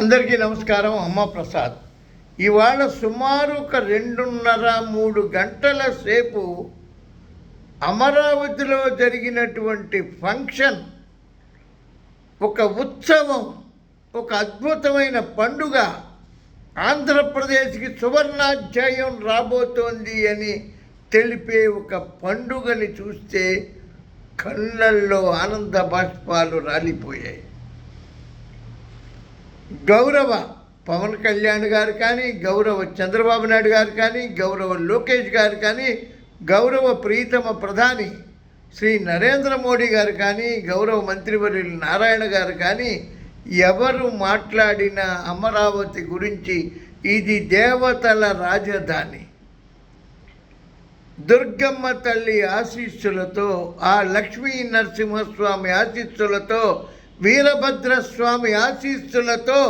అందరికీ నమస్కారం అమ్మ ప్రసాద్. ఇవాళ సుమారు ఒక రెండున్నర మూడు గంటల సేపు అమరావతిలో జరిగినటువంటి ఫంక్షన్ ఒక ఉత్సవం ఒక అద్భుతమైన పండుగ ఆంధ్రప్రదేశ్కి సువర్ణాధ్యాయం రాబోతోంది అని తెలిపే ఒక పండుగని చూస్తే కళ్ళల్లో ఆనంద బాష్పాలు రాలిపోయాయి. గౌరవ పవన్ కళ్యాణ్ గారు కానీ గౌరవ చంద్రబాబు నాయుడు గారు కానీ గౌరవ లోకేష్ గారు కానీ గౌరవ ప్రీతమ ప్రధాని శ్రీ నరేంద్ర మోడీ గారు కానీ గౌరవ మంత్రివర్యులు నారాయణ గారు కానీ ఎవరు మాట్లాడిన అమరావతి గురించి ఇది దేవతల రాజధాని. దుర్గమ్మ తల్లి ఆశీస్సులతో ఆ లక్ష్మీ నరసింహస్వామి ఆశీస్సులతో వీరభద్రస్వామి ఆశీస్సులతో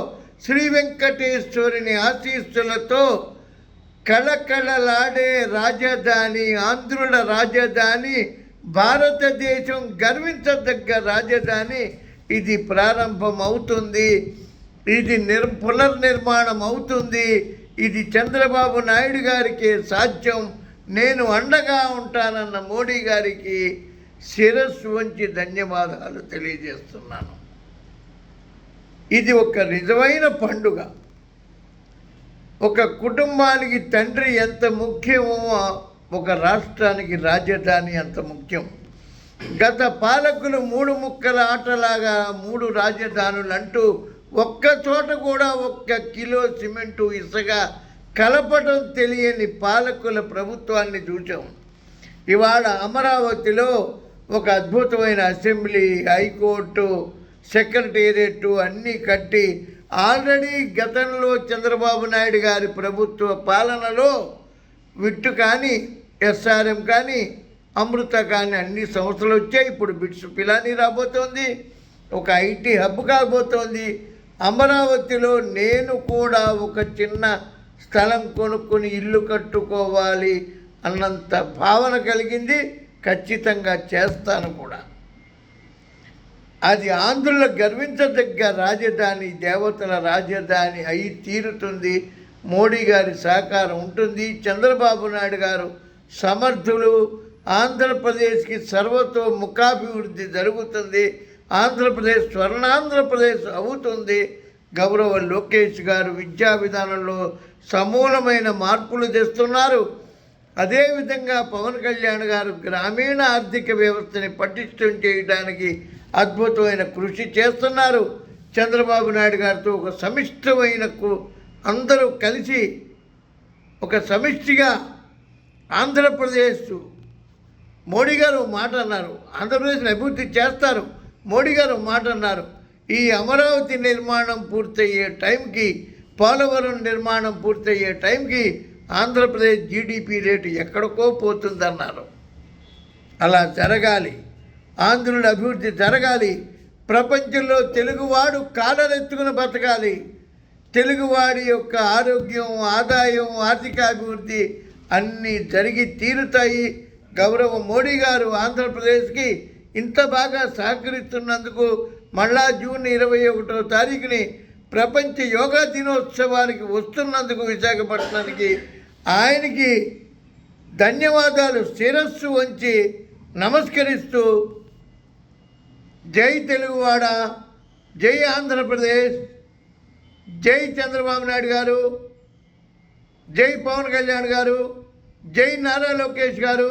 శ్రీ వెంకటేశ్వరుని ఆశీస్సులతో కళకళలాడే రాజధాని ఆంధ్రుల రాజధాని భారతదేశం గర్వించదగ్గ రాజధాని. ఇది ప్రారంభం అవుతుంది ఇది నిర్ పునర్నిర్మాణం అవుతుంది. ఇది చంద్రబాబు నాయుడు గారికి సాధ్యం. నేను అండగా ఉంటానన్న మోడీ గారికి శిరస్సు వంచి ధన్యవాదాలు తెలియజేస్తున్నాను. ఇది ఒక నిజమైన పండుగ. ఒక కుటుంబానికి తండ్రి ఎంత ముఖ్యమో ఒక రాష్ట్రానికి రాజధాని అంత ముఖ్యం. గత పాలకులు మూడు ముక్కల ఆటలాగా మూడు రాజధానులు అంటూ ఒక్క చోట కూడా ఒక్క కిలో సిమెంటు ఇసుక కలపడం తెలియని పాలకుల ప్రభుత్వాన్ని చూసాం ఇవాళ అమరావతిలో ఒక అద్భుతమైన అసెంబ్లీ హైకోర్టు సెక్రటేరియట్ అన్నీ కట్టి ఆల్రెడీ గతంలో చంద్రబాబు నాయుడు గారి ప్రభుత్వ పాలనలో విట్టు కానీ ఎస్ఆర్ఎం కానీ అమృత కానీ అన్ని సంస్థలు వచ్చాయి. ఇప్పుడు బిట్స్ పిలానీ రాబోతోంది ఒక ఐటీ హబ్ కాబోతోంది. అమరావతిలో నేను కూడా ఒక చిన్న స్థలం కొనుక్కొని ఇల్లు కట్టుకోవాలి అన్నంత భావన కలిగింది. ఖచ్చితంగా చేస్తాను కూడా. అది ఆంధ్రుల గర్వించదగ్గ రాజధాని దేవతల రాజధాని అయి తీరుతుంది. మోడీ గారి సహకారం ఉంటుంది. చంద్రబాబు నాయుడు గారు సమర్థులు. ఆంధ్రప్రదేశ్కి సర్వతో ముఖాభివృద్ధి జరుగుతుంది. ఆంధ్రప్రదేశ్ స్వర్ణాంధ్రప్రదేశ్ అవుతుంది. గౌరవ లోకేష్ గారు విద్యా విధానంలో సమూలమైన మార్పులు తెస్తున్నారు. అదేవిధంగా పవన్ కళ్యాణ్ గారు గ్రామీణ ఆర్థిక వ్యవస్థని పటిష్టం చేయడానికి అద్భుతమైన కృషి చేస్తున్నారు. చంద్రబాబు నాయుడు గారితో ఒక సమిష్టమైన కు- అందరూ కలిసి ఒక సమిష్టిగా ఆంధ్రప్రదేశ్ మోడీ గారు మాట అన్నారు. ఆంధ్రప్రదేశ్ని అభివృద్ధి చేస్తారు. మోడీ గారు మాట అన్నారు. ఈ అమరావతి నిర్మాణం పూర్తయ్యే టైంకి పోలవరం నిర్మాణం పూర్తయ్యే టైంకి ఆంధ్రప్రదేశ్ జీడిపి రేటు ఎక్కడికో పోతుందన్నారు. అలా జరగాలి. ఆంధ్రుల అభివృద్ధి జరగాలి. ప్రపంచంలో తెలుగువాడు కాలరెత్తుకుని బతకాలి. తెలుగువాడి యొక్క ఆరోగ్యం ఆదాయం ఆర్థిక అభివృద్ధి అన్నీ జరిగి తీరుతాయి. గౌరవ మోడీ గారు ఆంధ్రప్రదేశ్కి ఇంత బాగా సహకరిస్తున్నందుకు మళ్ళా జూన్ ఇరవై ఒకటో తారీఖుని ప్రపంచ యోగా దినోత్సవానికి వస్తున్నందుకు విశాఖపట్నానికి ఆయనకి ధన్యవాదాలు శిరస్సు వంచి నమస్కరిస్తూ జై తెలుగువాడ జై ఆంధ్రప్రదేశ్ జై చంద్రబాబు నాయుడు గారు జై పవన్ కళ్యాణ్ గారు జై నారా లోకేష్ గారు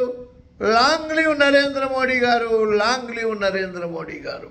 లాంగ్ లీవ్ నరేంద్ర మోడీ గారు లాంగ్ లీవ్ నరేంద్ర మోడీ గారు.